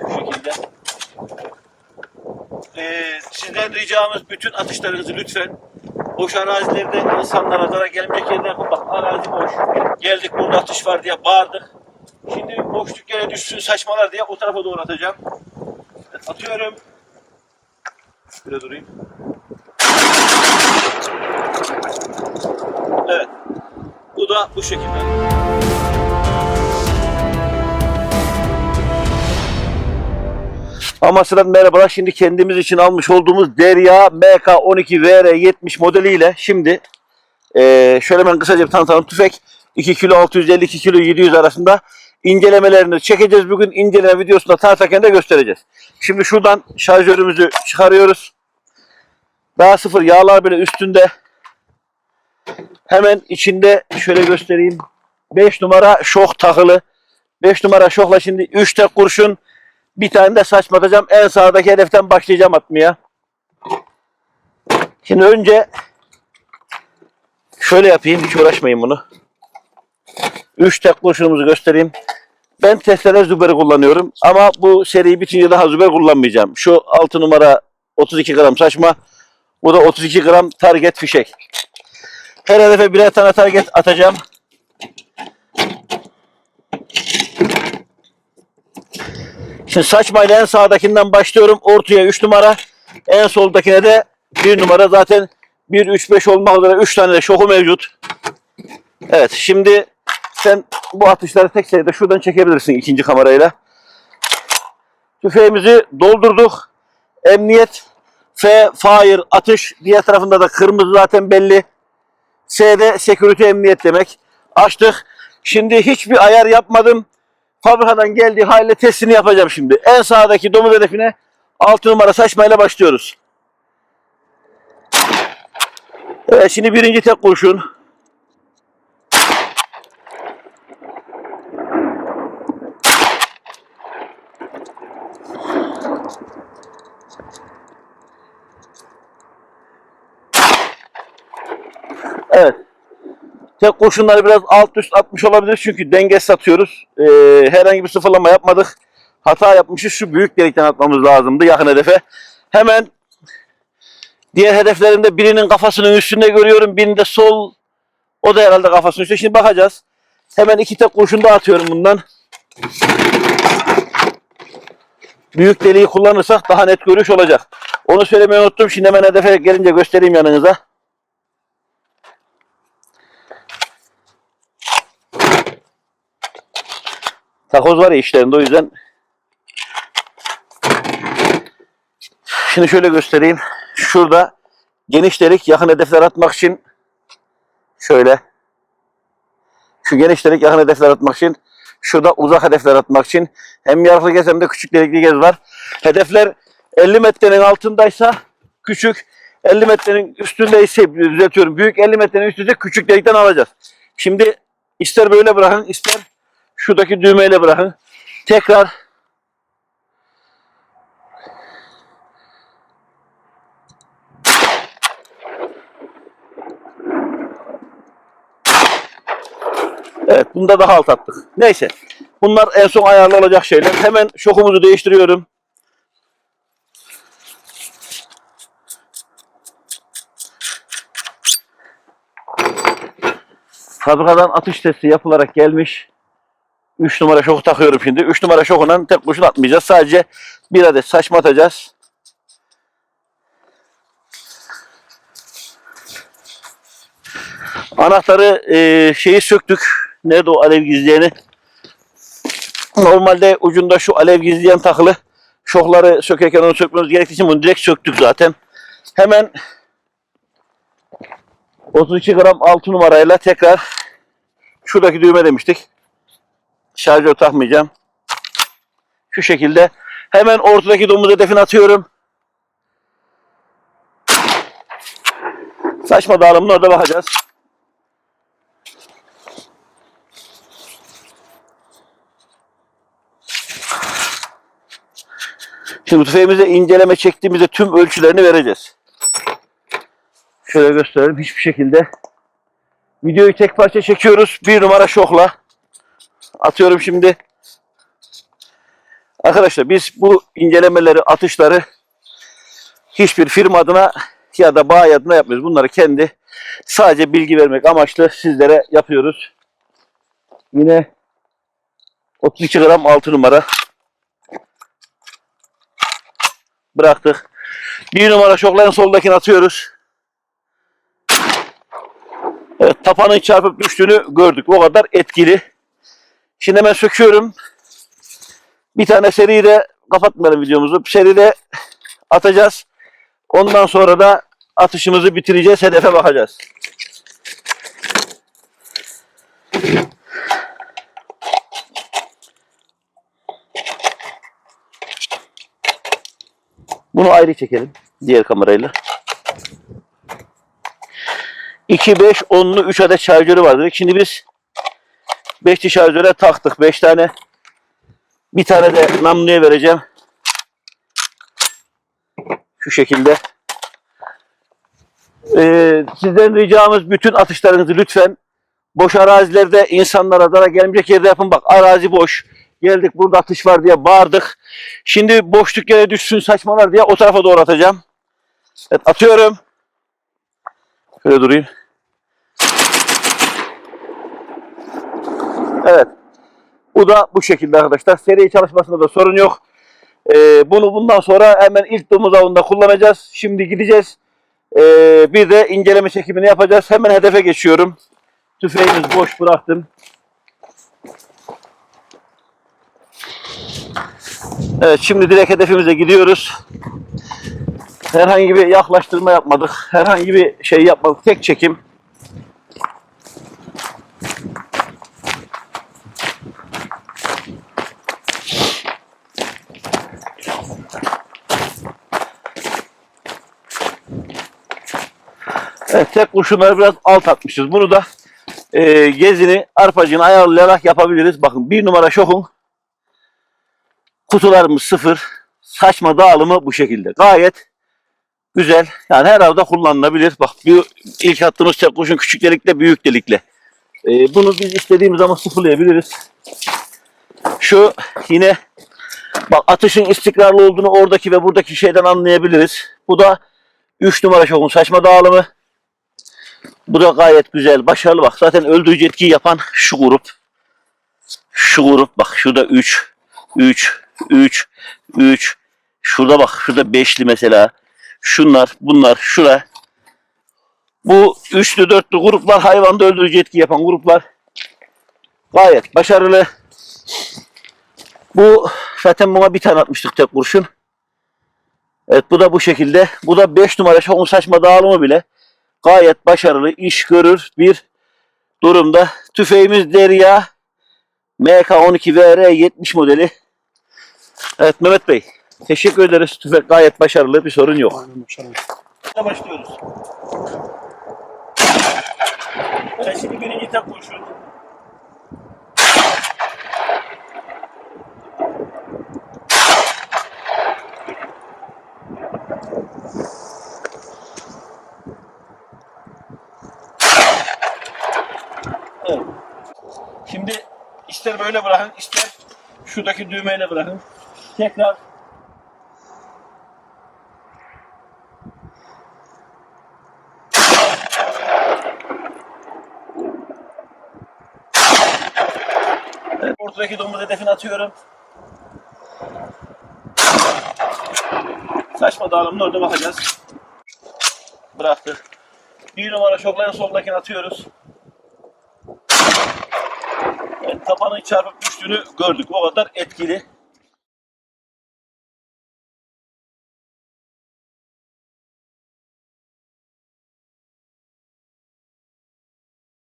Şu şekilde. Ee, sizden ricamız bütün atışlarınızı lütfen boş arazilerde insanlara zarar gelmeyecek yerde yapın. Bak arazi boş. Geldik burada atış var diye bağırdık. Şimdi boşluk yere düşsün saçmalar diye o tarafa doğru atacağım. Atıyorum. Şöyle durayım. Evet. Bu da bu şekilde. Amasya'dan merhabalar. Şimdi kendimiz için almış olduğumuz Derya MK12 VR70 modeliyle şimdi eee şöyle ben kısaca bir tanıtalım. Tüfek 2 kilo 650 2 kilo 700 arasında incelemelerini çekeceğiz. Bugün inceleme videosunda tartarken de göstereceğiz. Şimdi şuradan şarjörümüzü çıkarıyoruz. Daha sıfır yağlar bile üstünde. Hemen içinde şöyle göstereyim. 5 numara şok takılı. 5 numara şokla şimdi 3 tek kurşun. Bir tane de saçma atacağım. En sağdaki hedeften başlayacağım atmaya. Şimdi önce şöyle yapayım. Hiç uğraşmayın bunu. 3 tek kurşunumuzu göstereyim. Ben testere Züber'i kullanıyorum. Ama bu seriyi bitince daha Züber kullanmayacağım. Şu 6 numara 32 gram saçma. Bu da 32 gram target fişek. Her hedefe birer tane target atacağım. Şimdi saçmayla en sağdakinden başlıyorum. Ortaya 3 numara. En soldakine de 1 numara. Zaten 1, 3, 5 olmak üzere 3 tane de şoku mevcut. Evet şimdi sen bu atışları tek seferde şuradan çekebilirsin ikinci kamerayla. Tüfeğimizi doldurduk. Emniyet F fire atış. Diğer tarafında da kırmızı zaten belli. S'de security emniyet demek. Açtık. Şimdi hiçbir ayar yapmadım. Fabrikadan geldiği haliyle testini yapacağım şimdi. En sağdaki domuz hedefine 6 numara saçmayla başlıyoruz. Evet şimdi birinci tek kurşun. Evet. Tek kurşunları biraz alt üst atmış olabilir çünkü denge satıyoruz. Ee, herhangi bir sıfırlama yapmadık. Hata yapmışız. Şu büyük delikten atmamız lazımdı yakın hedefe. Hemen diğer hedeflerinde birinin kafasının üstünde görüyorum. Birinde sol. O da herhalde kafasının üstünde. Şimdi bakacağız. Hemen iki tek kurşun daha atıyorum bundan. Büyük deliği kullanırsak daha net görüş olacak. Onu söylemeyi unuttum. Şimdi hemen hedefe gelince göstereyim yanınıza. Takoz var ya işlerinde o yüzden. Şimdi şöyle göstereyim. Şurada geniş delik yakın hedefler atmak için şöyle şu geniş delik yakın hedefler atmak için şurada uzak hedefler atmak için hem yarıklı gez hem de küçük delikli gez var. Hedefler 50 metrenin altındaysa küçük 50 metrenin üstündeyse düzeltiyorum. Büyük 50 metrenin üstünde küçük delikten alacağız. Şimdi ister böyle bırakın ister şuradaki düğmeyle bırakın. Tekrar Evet bunda daha alt attık. Neyse. Bunlar en son ayarlı olacak şeyler. Hemen şokumuzu değiştiriyorum. Fabrikadan atış testi yapılarak gelmiş. 3 numara şoku takıyorum şimdi. 3 numara şokundan tek kurşun atmayacağız. Sadece bir adet saçma atacağız. Anahtarı e, şeyi söktük. Nerede o alev gizleyeni? Normalde ucunda şu alev gizleyen takılı. Şokları sökerken onu sökmemiz gerektiği için bunu direkt söktük zaten. Hemen 32 gram 6 numarayla tekrar şuradaki düğme demiştik. Şarjör takmayacağım. Şu şekilde hemen ortadaki domuz hedefini atıyorum. Saçma dağılımına orada bakacağız. Şimdi tüfeğimize inceleme çektiğimizde tüm ölçülerini vereceğiz. Şöyle gösterelim. Hiçbir şekilde videoyu tek parça çekiyoruz. Bir numara şokla. Atıyorum şimdi. Arkadaşlar biz bu incelemeleri, atışları hiçbir firma adına ya da bayi adına yapmıyoruz. Bunları kendi sadece bilgi vermek amaçlı sizlere yapıyoruz. Yine 32 gram 6 numara bıraktık. Bir numara şokların soldakini atıyoruz. Evet, tapanın çarpıp düştüğünü gördük. O kadar etkili. Şimdi hemen söküyorum. Bir tane seride kapatmayalım videomuzu. Seride atacağız. Ondan sonra da atışımızı bitireceğiz. Hedefe bakacağız. Bunu ayrı çekelim. Diğer kamerayla. 2, 5, 10'lu 3 adet şarjörü var dedik. Şimdi biz 5'li şarjöre taktık. 5 tane. Bir tane de namluya vereceğim. Şu şekilde. Ee, sizden ricamız bütün atışlarınızı lütfen boş arazilerde insanlara zarar gelmeyecek yerde yapın. Bak arazi boş. Geldik burada atış var diye bağırdık. Şimdi boşluk yere düşsün saçmalar diye o tarafa doğru atacağım. Evet atıyorum. Şöyle durayım. Evet. Bu da bu şekilde arkadaşlar. Seri çalışmasında da sorun yok. Ee, bunu bundan sonra hemen ilk domuz avında kullanacağız. Şimdi gideceğiz. Ee, bir de inceleme çekimini yapacağız. Hemen hedefe geçiyorum. Tüfeğimiz boş bıraktım. Evet şimdi direkt hedefimize gidiyoruz. Herhangi bir yaklaştırma yapmadık. Herhangi bir şey yapmadık. Tek çekim. Evet tek kurşunları biraz alt atmışız. Bunu da e, gezini arpacını ayarlayarak yapabiliriz. Bakın bir numara şokun kutularımız sıfır. Saçma dağılımı bu şekilde. Gayet güzel. Yani her avda kullanılabilir. Bak bir ilk attığımız tek kurşun küçük delikle büyük delikle. E, bunu biz istediğimiz zaman sıfırlayabiliriz. Şu yine bak atışın istikrarlı olduğunu oradaki ve buradaki şeyden anlayabiliriz. Bu da 3 numara şokun saçma dağılımı. Bu da gayet güzel, başarılı bak. Zaten öldürücü etkiyi yapan şu grup. Şu grup bak şurada 3, 3, 3, 3. Şurada bak şurada beşli mesela. Şunlar, bunlar, şura. Bu üçlü, dörtlü gruplar hayvanda öldürücü etki yapan gruplar. Gayet başarılı. Bu zaten buna bir tane atmıştık tek kurşun. Evet bu da bu şekilde. Bu da 5 numara çok saçma dağılımı bile gayet başarılı iş görür bir durumda. Tüfeğimiz Derya MK12VR 70 modeli. Evet Mehmet Bey teşekkür ederiz. Tüfek gayet başarılı bir sorun yok. Aynen başarılı. Başlıyoruz. Şimdi birinci tek kurşun. Evet. Şimdi ister böyle bırakın, ister şuradaki düğmeyle bırakın. Tekrar Evet, ortadaki domuz hedefini atıyorum. Saçma dağılımın orada bakacağız. Bıraktık. Bir numara şokların soldakini atıyoruz. Evet, tapanın çarpıp düştüğünü gördük. O kadar etkili.